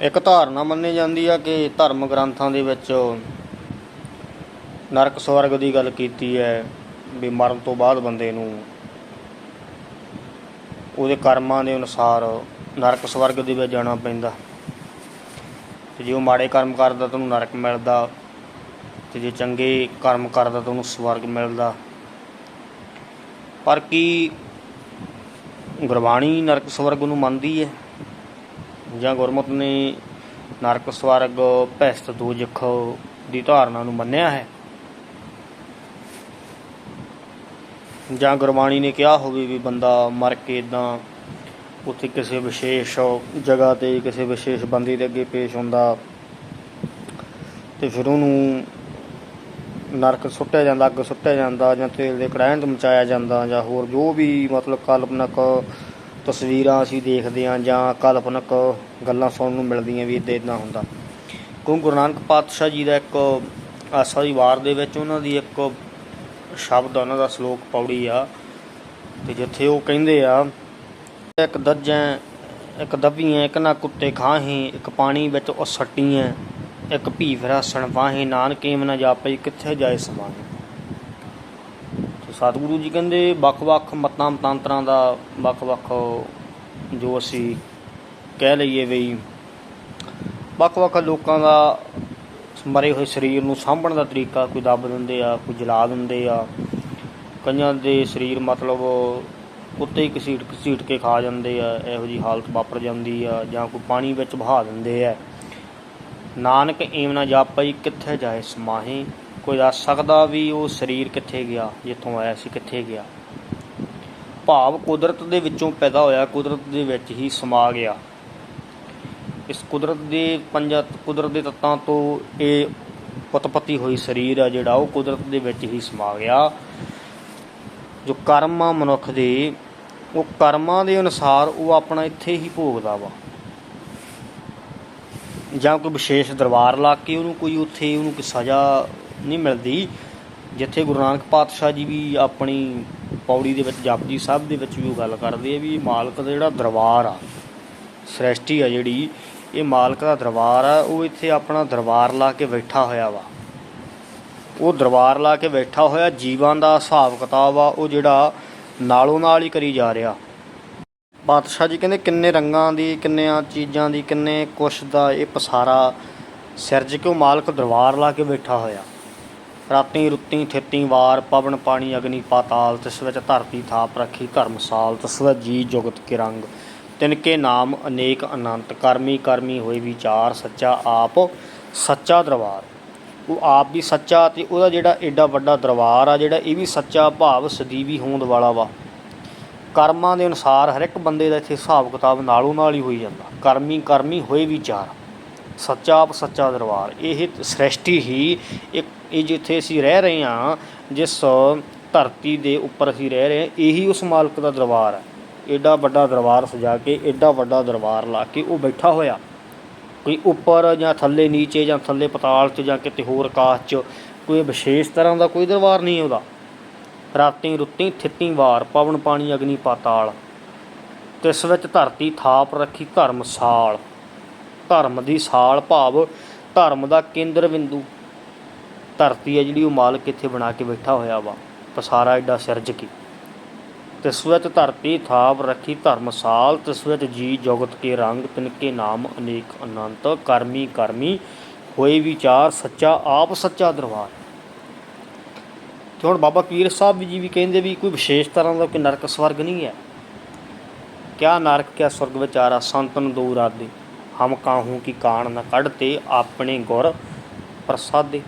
ਇੱਕ ਧਾਰਨਾ ਮੰਨੀ ਜਾਂਦੀ ਆ ਕਿ ਧਰਮ ਗ੍ਰੰਥਾਂ ਦੇ ਵਿੱਚ ਨਰਕ ਸਵਰਗ ਦੀ ਗੱਲ ਕੀਤੀ ਹੈ ਵੀ ਮਰਨ ਤੋਂ ਬਾਅਦ ਬੰਦੇ ਨੂੰ ਉਹਦੇ ਕਰਮਾਂ ਦੇ ਅਨੁਸਾਰ ਨਰਕ ਸਵਰਗ ਦੇ ਵਿੱਚ ਜਾਣਾ ਪੈਂਦਾ। ਤੇ ਜੇ ਉਹ ਮਾੜੇ ਕਰਮ ਕਰਦਾ ਤਾਂ ਉਹਨੂੰ ਨਰਕ ਮਿਲਦਾ, ਤੇ ਜੇ ਚੰਗੇ ਕਰਮ ਕਰਦਾ ਤਾਂ ਉਹਨੂੰ ਸਵਰਗ ਮਿਲਦਾ। ਪਰ ਕੀ ਗੁਰਬਾਣੀ ਨਰਕ ਸਵਰਗ ਨੂੰ ਮੰਨਦੀ ਹੈ? ਜਾਂ ਗੁਰਮਤ ਨੇ ਨਰਕ ਸਵਰਗ ਭੈਸਤ ਦੋਜਖ ਦੀ ਧਾਰਨਾ ਨੂੰ ਮੰਨਿਆ ਹੈ? ਜਾਂ ਗੁਰਬਾਣੀ ਨੇ ਕਿਹਾ ਹੋਵੇ ਵੀ ਬੰਦਾ ਮਰ ਕੇ ਇਦਾਂ ਉੱਥੇ ਕਿਸੇ ਵਿਸ਼ੇਸ਼ ਜਗ੍ਹਾ ਤੇ, ਕਿਸੇ ਵਿਸ਼ੇਸ਼ ਬੰਦੇ ਦੇ ਅੱਗੇ ਪੇਸ਼ ਹੁੰਦਾ ਤੇ ਫਿਰ ਉਹਨੂੰ ਨਰਕ ਸੁੱਟਿਆ ਜਾਂਦਾ, ਅੱਗ ਸੁੱਟਿਆ ਜਾਂਦਾ ਜਾਂ ਤੇਲ ਦੇ ਕੜਾਹਣ ਤੋਂ ਮਚਾਇਆ ਜਾਂਦਾ ਜਾਂ ਹੋਰ ਜੋ ਵੀ ਮਤਲਬ ਕਲਪਨਕ ਤਸਵੀਰਾਂ ਅਸੀਂ ਦੇਖਦੇ ਹਾਂ ਜਾਂ ਕਲਪਨਕ ਗੱਲਾਂ ਸੁਣਨ ਨੂੰ ਮਿਲਦੀਆਂ ਵੀ ਇਦਾਂ ਇਦਾਂ ਹੁੰਦਾ। ਕਿਉਂਕਿ ਗੁਰੂ ਨਾਨਕ ਪਾਤਸ਼ਾਹ ਜੀ ਦਾ ਇੱਕ ਆਸਾ ਦੀ ਵਾਰ ਦੇ ਵਿੱਚ ਉਹਨਾਂ ਦੀ ਇੱਕ ਸ਼ਬਦ, ਉਹਨਾਂ ਦਾ ਸ਼ਲੋਕ ਪੌੜੀ ਆ ਤੇ ਜਿੱਥੇ ਉਹ ਕਹਿੰਦੇ ਆ, ਇੱਕ ਦੱਜੈਂ, ਇੱਕ ਦੱਬੀਆਂ ਇੱਕ ਨਾ ਕੁੱਤੇ ਖਾਹੀ, ਇੱਕ ਪਾਣੀ ਵਿੱਚ ਉਹ ਸੱਟੀਆਂ ਇੱਕ ਭੀ ਫਿਰਾਸਣ ਵਾਹੇ, ਨਾਨਕੇ ਮਨ ਜਾਪਈ ਕਿੱਥੇ ਜਾਏ ਸਮਾਨ ਸਤਿਗੁਰੂ ਜੀ ਕਹਿੰਦੇ ਵੱਖ-ਵੱਖ ਮਤਾਂ, ਮਤਾਂਤਰਾਂ ਦਾ ਵੱਖ-ਵੱਖ ਜੋ ਅਸੀਂ ਕਹਿ ਲਈਏ ਵੀ ਵੱਖ-ਵੱਖ ਲੋਕਾਂ ਦਾ ਮਰੇ ਹੋਏ ਸਰੀਰ ਨੂੰ ਸਾਂਭਣ ਦਾ ਤਰੀਕਾ ਕੋਈ ਦੱਬ ਦਿੰਦੇ ਆ, ਕੋਈ ਜਲਾ ਦਿੰਦੇ ਆ। ਕਈਆਂ ਦੇ ਸਰੀਰ ਮਤਲਬ ਉੱਤੇ ਹੀ ਘਸੀਟ ਘਸੀਟ ਕੇ ਖਾ ਜਾਂਦੇ ਆ, ਇਹੋ ਜੀ ਹਾਲਤ ਵਾਪਰ ਜਾਂਦੀ ਆ ਜਾਂ ਕੋਈ ਪਾਣੀ ਵਿੱਚ ਬਹਾ ਦਿੰਦੇ ਆ। ਨਾਨਕ ਏਮ ਨਾ ਜਾਪਈ ਕਿੱਥੇ ਜਾਏ ਸਮਾਹੀ। ਕੋਈ ਦੱਸ ਸਕਦਾ ਵੀ ਉਹ ਸਰੀਰ ਕਿੱਥੇ ਗਿਆ, ਜਿੱਥੋਂ ਆਇਆ ਸੀ, ਕਿੱਥੇ ਗਿਆ। ਭਾਵ ਕੁਦਰਤ ਦੇ ਵਿੱਚੋਂ ਪੈਦਾ ਹੋਇਆ, ਕੁਦਰਤ ਦੇ ਵਿੱਚ ਹੀ ਸਮਾ ਗਿਆ। ਇਸ ਕੁਦਰਤ ਦੇ ਪੰਜਾ, ਕੁਦਰਤ ਦੇ ਤੱਤਾਂ ਤੋਂ ਇਹ ਉਤਪਤੀ ਹੋਈ ਸਰੀਰ ਆ ਜਿਹੜਾ, ਉਹ ਕੁਦਰਤ ਦੇ ਵਿੱਚ ਹੀ ਸਮਾ ਗਿਆ। ਜੋ ਕਰਮ ਆ ਮਨੁੱਖ ਦੇ, ਉਹ ਕਰਮਾਂ ਦੇ ਅਨੁਸਾਰ ਉਹ ਆਪਣਾ ਇੱਥੇ ਹੀ ਭੋਗਦਾ ਵਾ। ਜਾਂ ਕੋਈ ਵਿਸ਼ੇਸ਼ ਦਰਬਾਰ ਲਾ ਕੇ ਉਹਨੂੰ, ਕੋਈ ਉੱਥੇ ਉਹਨੂੰ ਕੋਈ ਸਜ਼ਾ ਨਹੀਂ ਮਿਲਦੀ। ਜਿੱਥੇ ਗੁਰੂ ਨਾਨਕ ਪਾਤਸ਼ਾਹ ਜੀ ਵੀ ਆਪਣੀ ਪੌੜੀ ਦੇ ਵਿੱਚ, ਜਪਜੀ ਸਾਹਿਬ ਦੇ ਵਿੱਚ ਵੀ ਉਹ ਗੱਲ ਕਰਦੇ ਆ ਵੀ ਮਾਲਕ ਦਾ ਜਿਹੜਾ ਦਰਬਾਰ ਆ, ਸ੍ਰੈਸ਼ਟੀ ਆ ਜਿਹੜੀ, ਇਹ ਮਾਲਕ ਦਾ ਦਰਬਾਰ ਆ, ਉਹ ਇੱਥੇ ਆਪਣਾ ਦਰਬਾਰ ਲਾ ਕੇ ਬੈਠਾ ਹੋਇਆ ਵਾ। ਉਹ ਦਰਬਾਰ ਲਾ ਕੇ ਬੈਠਾ ਹੋਇਆ, ਜੀਵਾਂ ਦਾ ਹਿਸਾਬ ਕਿਤਾਬ ਆ, ਉਹ ਜਿਹੜਾ ਨਾਲੋਂ ਨਾਲ ਹੀ ਕਰੀ ਜਾ ਰਿਹਾ। ਪਾਤਸ਼ਾਹ ਜੀ ਕਹਿੰਦੇ ਕਿੰਨੇ ਰੰਗਾਂ ਦੀ, ਕਿੰਨਿਆਂ ਚੀਜ਼ਾਂ ਦੀ, ਕਿੰਨੇ ਕੁਛ ਦਾ ਇਹ ਪਸਾਰਾ ਸਿਰਜ ਕੇ ਉਹ ਮਾਲਕ ਦਰਬਾਰ ਲਾ ਕੇ ਬੈਠਾ ਹੋਇਆ। ਰਾਤੀ ਰੁੱਤੀ ਥਿੱਤੀ ਵਾਰ ਪਵਨ ਪਾਣੀ ਅਗਨੀ ਪਾਤਾਲ ਤਿਸ ਵਿੱਚ ਧਰਤੀ ਥਾਪ ਰੱਖੀ ਧਰਮਸਾਲ, ਤਿਸ ਵਿੱਚ ਜੀ ਜੁਗਤ ਕੇ ਰੰਗ ਤਿਨਕੇ ਨਾਮ ਅਨੇਕ ਅਨੰਤ, ਕਰਮੀ ਕਰਮੀ ਹੋਏ ਵਿਚਾਰ ਸੱਚਾ ਆਪ, ਸੱਚਾ ਦਰਬਾਰ। ਉਹ ਆਪ ਵੀ ਸੱਚਾ ਤੇ ਉਹਦਾ ਜਿਹੜਾ ਏਡਾ ਵੱਡਾ ਦਰਬਾਰ ਆ, ਜਿਹੜਾ ਇਹ ਵੀ ਸੱਚਾ ਭਾਵ ਸਦੀਵੀ ਹੋਂਦ ਵਾਲਾ ਵਾ। ਕਰਮਾਂ ਦੇ ਅਨੁਸਾਰ ਹਰ ਇੱਕ ਬੰਦੇ ਦਾ ਇੱਥੇ ਹਿਸਾਬ ਕਿਤਾਬ ਨਾਲੋਂ ਨਾਲ ਹੀ ਹੋਈ ਜਾਂਦਾ। ਕਰਮੀ ਕਰਮੀ ਹੋਏ ਵਿਚਾਰ। ਸੱਚਾ ਆਪ ਸੱਚਾ ਦਰਬਾਰ। ਇਹ ਸ੍ਰਿਸ਼ਟੀ ਹੀ ਇੱਕ ਇਹ ਜਿੱਥੇ ਅਸੀਂ ਰਹਿ ਰਹੇ ਹਾਂ, ਜਿਸ ਧਰਤੀ ਦੇ ਉੱਪਰ ਅਸੀਂ ਰਹਿ ਰਹੇ ਹਾਂ, ਇਹੀ ਉਸ ਮਾਲਕ ਦਾ ਦਰਬਾਰ ਹੈ। ਐਡਾ ਵੱਡਾ ਦਰਬਾਰ ਸਜਾ ਕੇ ਐਡਾ ਵੱਡਾ ਦਰਬਾਰ ਲਾ ਕੇ ਉਹ ਬੈਠਾ ਹੋਇਆ। ਕੋਈ ਉੱਪਰ ਜਾਂ ਥੱਲੇ ਨੀਚੇ ਜਾਂ ਥੱਲੇ ਪਤਾਲ 'ਚ ਜਾਂ ਕਿਤੇ ਹੋਰ ਆਕਾਸ਼ 'ਚ, ਕੋਈ ਵਿਸ਼ੇਸ਼ ਤਰ੍ਹਾਂ ਦਾ ਕੋਈ ਦਰਬਾਰ ਨਹੀਂ ਉਹਦਾ। ਰਾਤੀ ਰੁੱਤੀ ਥਿੱਤੀ ਵਾਰ ਪਵਨ ਪਾਣੀ, ਅਗਨੀ ਪਾਤਾਲ। ਤਿਸ ਵਿੱਚ ਧਰਤੀ ਥਾਪ ਰੱਖੀ ਧਰਮਸਾਲ ਧਰਮ ਦੀ ਸਾਲ ਭਾਵ ਧਰਮ ਦਾ ਕੇਂਦਰ ਬਿੰਦੂ। ਧਰਤੀ ਹੈ ਜਿਹੜੀ ਉਹ ਮਾਲਕ ਇੱਥੇ ਬਣਾ ਕੇ ਬੈਠਾ ਹੋਇਆ ਵਾ। ਪਸਾਰਾ ਐਡਾ ਸਿਰਜ ਕੇ। ਤਿਸ ਵਿੱਚ ਧਰਤੀ ਥਾਪ ਰੱਖੀ ਧਰਮਸਾਲ ਤਿਸ ਵਿੱਚ ਜੀ ਜਗਤ ਕੇ ਰੰਗ ਤਿਨਕੇ ਨਾਮ ਅਨੇਕ ਅਨੰਤ, ਕਰਮੀ ਕਰਮੀ, ਹੋਏ ਵਿਚਾਰ ਸੱਚਾ, ਆਪ ਸੱਚਾ ਦਰਬਾਰ। ਤੇ ਹੁਣ ਬਾਬਾ ਪੀਰ ਸਾਹਿਬ ਜੀ ਵੀ ਕਹਿੰਦੇ ਵੀ ਕੋਈ ਵਿਸ਼ੇਸ਼ ਤਰ੍ਹਾਂ ਦਾ ਕੋਈ ਨਰਕ ਸਵਰਗ ਨਹੀਂ ਹੈ। ਕਿਆ ਨਰਕ, ਕਿਆ ਸਵਰਗ ਵਿਚਾਰਾ ਸੰਤਨ ਦੂਰ ਆਦੇ ਹਮ ਕਾਹੂ ਕੀ ਕਾਣ ਨਾ ਕੱਢਤੇ ਆਪਣੇ ਗੁਰ ਪ੍ਰਸਾਦੇ।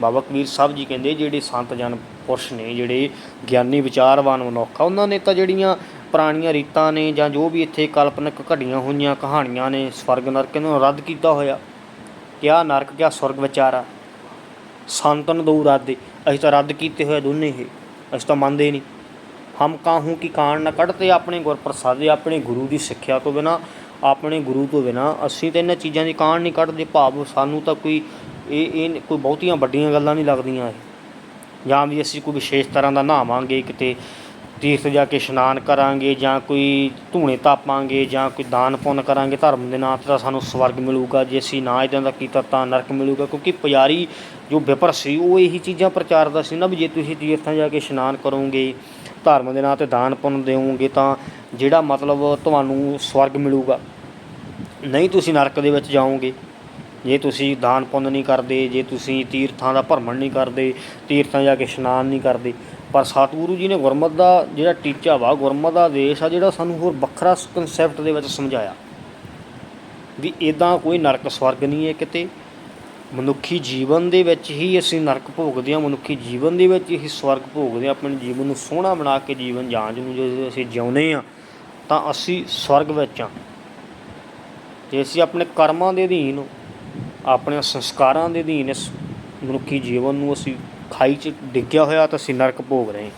ਬਾਬਾ ਕਬੀਰ ਸਾਹਿਬ ਜੀ ਕਹਿੰਦੇ, ਜਿਹੜੇ ਸੰਤ ਜਨ ਪੁਰਸ਼ ਨੇ, ਜਿਹੜੇ ਗਿਆਨੀ ਵਿਚਾਰਵਾਨ ਮਨੁੱਖ ਆ, ਉਹਨਾਂ ਨੇ ਤਾਂ ਜਿਹੜੀਆਂ ਪੁਰਾਣੀਆਂ ਰੀਤਾਂ ਨੇ ਜਾਂ ਜੋ ਵੀ ਇੱਥੇ ਕਲਪਨਕ ਘੜੀਆਂ ਹੋਈਆਂ ਕਹਾਣੀਆਂ ਨੇ, ਸਵਰਗ ਨਰਕ ਨੂੰ ਰੱਦ ਕੀਤਾ ਹੋਇਆ। ਕਿਆ ਨਰਕ, ਕਿਆ ਸਵਰਗ ਵਿਚਾਰਾ? ਸੰਤਨ ਦੋ ਰਾਦੇ, ਅਸੀਂ ਤਾਂ ਰੱਦ ਕੀਤੇ ਹੋਏ ਦੋਨੇ ਹੀ ਅਸੀਂ ਤਾਂ ਮੰਨਦੇ ਨਹੀਂ। ਹਮ ਕਾਹੂ ਕੀ ਕਾਣ ਨਾ ਕੱਢਤੇ ਆਪਣੇ ਗੁਰ ਪ੍ਰਸਾਦੇ, ਆਪਣੇ ਗੁਰੂ ਦੀ ਸਿੱਖਿਆ ਤੋਂ ਬਿਨਾ ਆਪਣੇ ਗੁਰੂ ਤੋਂ ਬਿਨਾ ਅਸੀਂ ਤਾਂ ਇਹਨਾਂ ਚੀਜ਼ਾਂ ਦੀ ਕਾਣ ਨਹੀਂ ਕੱਢਦੇ, ਭਾਵ ਸਾਨੂੰ ਤਾਂ ਕੋਈ ਇਹ ਇਹ ਕੋਈ ਬਹੁਤੀਆਂ ਵੱਡੀਆਂ ਗੱਲਾਂ ਨਹੀਂ ਲੱਗਦੀਆਂ ਇਹ। ਜਾਂ ਵੀ ਅਸੀਂ ਕੋਈ ਵਿਸ਼ੇਸ਼ ਤਰ੍ਹਾਂ ਦਾ ਨਹਾਵਾਂਗੇ, ਕਿਤੇ ਤੀਰਥ ਜਾ ਕੇ ਇਸ਼ਨਾਨ ਕਰਾਂਗੇ, ਜਾਂ ਕੋਈ ਧੂਣੇ ਤਾਪਾਂਗੇ, ਜਾਂ ਕੋਈ ਦਾਨ ਪੁੰਨ ਕਰਾਂਗੇ, ਧਰਮ ਦੇ ਨਾਂ ਤੇ ਤਾਂ ਸਾਨੂੰ ਸਵਰਗ ਮਿਲੂਗਾ। ਜੇ ਅਸੀਂ ਨਾ ਇਦਾਂ ਦਾ ਕੀਤਾ ਤਾਂ ਨਰਕ ਮਿਲੂਗਾ, ਕਿਉਂਕਿ ਪੁਜਾਰੀ ਜੋ ਵਿਪਰ ਸੀ, ਉਹ ਇਹੀ ਚੀਜ਼ਾਂ ਪ੍ਰਚਾਰਦਾ ਸੀ ਨਾ ਵੀ ਜੇ ਤੁਸੀਂ ਤੀਰਥਾਂ ਜਾ ਕੇ ਇਸ਼ਨਾਨ ਕਰੋਗੇ, ਧਰਮ ਦੇ ਨਾਂ ਤੇ ਦਾਨ ਪੁੰਨ ਦੇਵੋਗੇ ਤਾਂ ਜਿਹੜਾ ਮਤਲਬ ਤੁਹਾਨੂੰ ਸਵਰਗ ਮਿਲੂਗਾ। ਨਹੀਂ ਤੁਸੀਂ ਨਰਕ ਦੇ ਵਿੱਚ ਜਾਓਗੇ। ਜੇ ਤੁਸੀਂ ਦਾਨ ਪੁੰਨ ਨਹੀਂ ਕਰਦੇ, ਜੇ ਤੁਸੀਂ ਤੀਰਥਾਂ ਦਾ ਭਰਮਣ ਨਹੀਂ ਕਰਦੇ, ਤੀਰਥਾਂ ਜਾ ਕੇ ਇਸ਼ਨਾਨ ਨਹੀਂ ਕਰਦੇ, ਪਰ ਸਤਿਗੁਰੂ ਜੀ ਨੇ ਗੁਰਮਤ ਦਾ ਜਿਹੜਾ ਟੀਚਾ ਵਾ, ਗੁਰਮਤ ਦਾ ਆਦੇਸ਼ ਆ ਜਿਹੜਾ ਸਾਨੂੰ ਹੋਰ ਵੱਖਰਾ ਕਨਸੈਪਟ ਦੇ ਵਿੱਚ ਸਮਝਾਇਆ। ਵੀ ਇਦਾਂ ਕੋਈ ਨਰਕ ਸਵਰਗ ਨਹੀਂ ਹੈ ਕਿਤੇ। ਮਨੁੱਖੀ ਜੀਵਨ ਦੇ ਵਿੱਚ ਹੀ ਅਸੀਂ ਨਰਕ ਭੋਗਦੇ ਹਾਂ, ਮਨੁੱਖੀ ਜੀਵਨ ਦੇ ਵਿੱਚ ਹੀ ਸਵਰਗ ਭੋਗਦੇ ਹਾਂ, ਆਪਣੇ ਜੀਵਨ ਨੂੰ ਸੋਹਣਾ ਬਣਾ ਕੇ ਜੀਵਨ ਜਾਂਚ ਨੂੰ ਜੇ ਅਸੀਂ ਜਿਉਂਦੇ ਹਾਂ, ਤਾਂ ਅਸੀਂ ਸਵਰਗ ਵਿੱਚ ਹਾਂ। ਜੇ ਅਸੀਂ ਆਪਣੇ ਕਰਮਾਂ ਦੇ ਅਧੀਨ ਆਪਣੇ ਸੰਸਕਾਰਾਂ ਦੇ ਅਧੀਨ ਇਸ ਮਨੁੱਖੀ ਜੀਵਨ ਨੂੰ ਅਸੀਂ ਖਾਈ 'ਚ ਡਿੱਗਿਆ ਹੋਇਆ, ਤਾਂ ਅਸੀਂ ਨਰਕ ਭੋਗ ਰਹੇ ਹਾਂ।